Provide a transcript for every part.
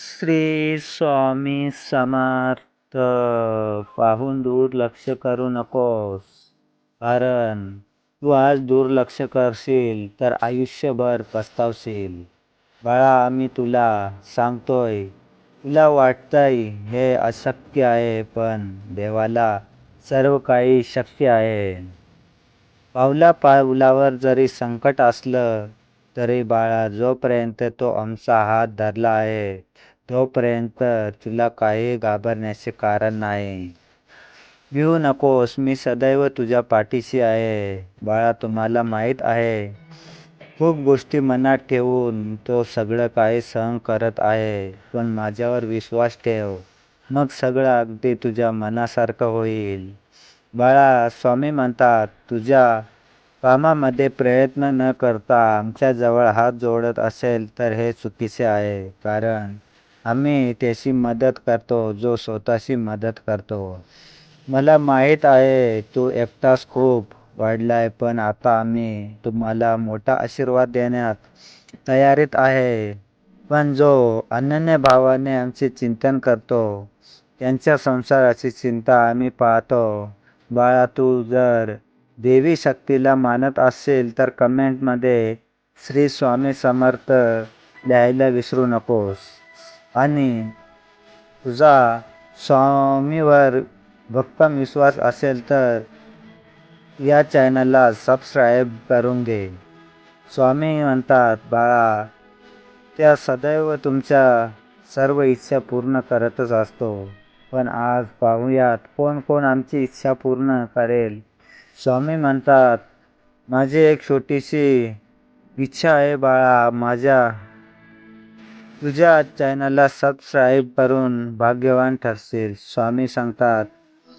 श्री स्वामी समर्थ. पाहून दुर्लक्ष करू नकोस. कारण तू आज दुर्लक्ष करशील तर आयुष्यभर पस्तावशील. बाळा मी तुला सांगतोय तुला वाटतंय हे अशक्य आहे पण देवाला सर्व काही शक्य आहे. पावला पावलावर जरी संकट असलं तरी बाळा जोपर्यंत तो आमचा हात धरला आहे तोपर्यंत तुला काही घाबरण्याचे कारण नाही. भिवू नकोस मी सदैव तुझ्या पाठीशी आहे. बाळा तुम्हाला माहीत आहे खूप गोष्टी मनात ठेवून तो सगळं काही सहन करत आहे पण माझ्यावर विश्वास ठेव. मग सगळं अगदी तुझ्या मनासारखं होईल. बाळा स्वामी म्हणतात तुझ्या कामामध्ये प्रयत्न न करता आमच्याजवळ हात जोडत असेल तर हे चुकीचे आहे. कारण आम्ही त्याची मदत करतो जो स्वतःची मदत करतो. मला माहीत आहे तू एकटाच खूप वाढलाय पण आता आम्ही तुम्हाला मोठा आशीर्वाद देण्यात तयारीत आहे. पण जो अनन्य भावाने आमचे चिंतन करतो त्यांच्या संसाराची चिंता आम्ही पाहतो. बाळा तू जर देवी शक्तीला मानत असेल तर कमेंटमध्ये श्री स्वामी समर्थ लिहायला विसरू नकोस. आणि तुझा स्वामीवर भक्कम विश्वास असेल तर या चॅनलला सबस्क्राईब करून घे. स्वामी म्हणतात बाळा त्या सदैव तुमच्या सर्व इच्छा पूर्ण करतच असतो. पण आज पाहूयात कोण कोण आमची इच्छा पूर्ण करेल. स्वामी म्हणतात माझी एक छोटीशी इच्छा आहे बाळा माझ्या तुझ्या चॅनलला सबस्क्राईब करून भाग्यवान ठरशील. स्वामी सांगतात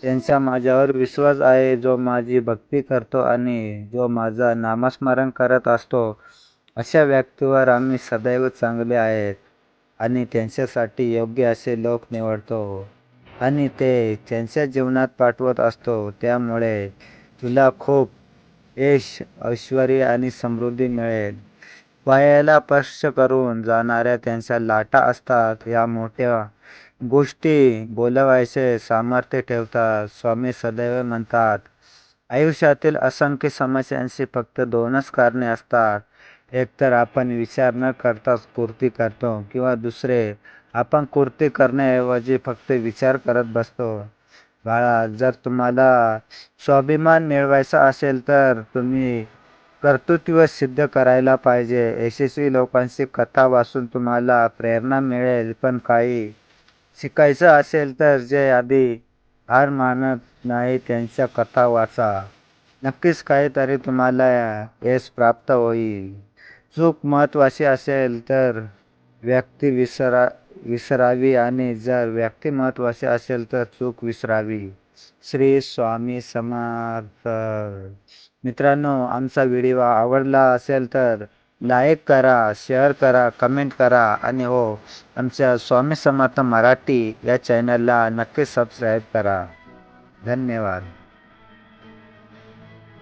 त्यांचा माझ्यावर विश्वास आहे जो माझी भक्ती करतो आणि जो माझा नामस्मरण करत असतो अशा व्यक्तीवर आम्ही सदैव चांगले आहेत आणि त्यांच्यासाठी योग्य असे लोक निवडतो आणि ते त्यांच्या जीवनात पाठवत असतो. त्यामुळे तुला खूप यश ऐश्वर आणि समृद्धी मिळेल. पायाला स्पर्श करून जाणाऱ्या त्यांच्या लाटा असतात. या मोठ्या गोष्टी बोलवायचे सामर्थ्य ठेवतात. स्वामी सदैव म्हणतात आयुष्यातील असंख्य समस्यांशी फक्त दोनच कारणे असतात. एकतर आपण विचार न करताच कृती करतो किंवा दुसरे आपण कृती करण्याऐवजी फक्त विचार करत बसतो. जर तुम्हाला स्वाभिमान मिळवायचा असेल तर तुम्ही कर्तृत्व सिद्ध करायला पाहिजे. यशस्वी लोकांची कथा वाचून तुम्हाला प्रेरणा मिळेल. पण काही शिकायचं असेल तर जे आधी हार मानत नाही त्यांच्या कथा वाचा. नक्कीच काहीतरी तुम्हाला यश प्राप्त होईल. चूक महत्त्वाची असेल तर व्यक्ती विसरा विसरावी आणि जर व्यक्ती महत्त्वाची असेल तर चूक विसरावी. श्री स्वामी समर्थ. मित्रांनो आमचा व्हिडिओ आवडला असेल तर लाईक करा शेअर करा कमेंट करा आणि हो आमच्या स्वामी समर्थ मराठी या चॅनलला नक्की सबस्क्राईब करा. धन्यवाद.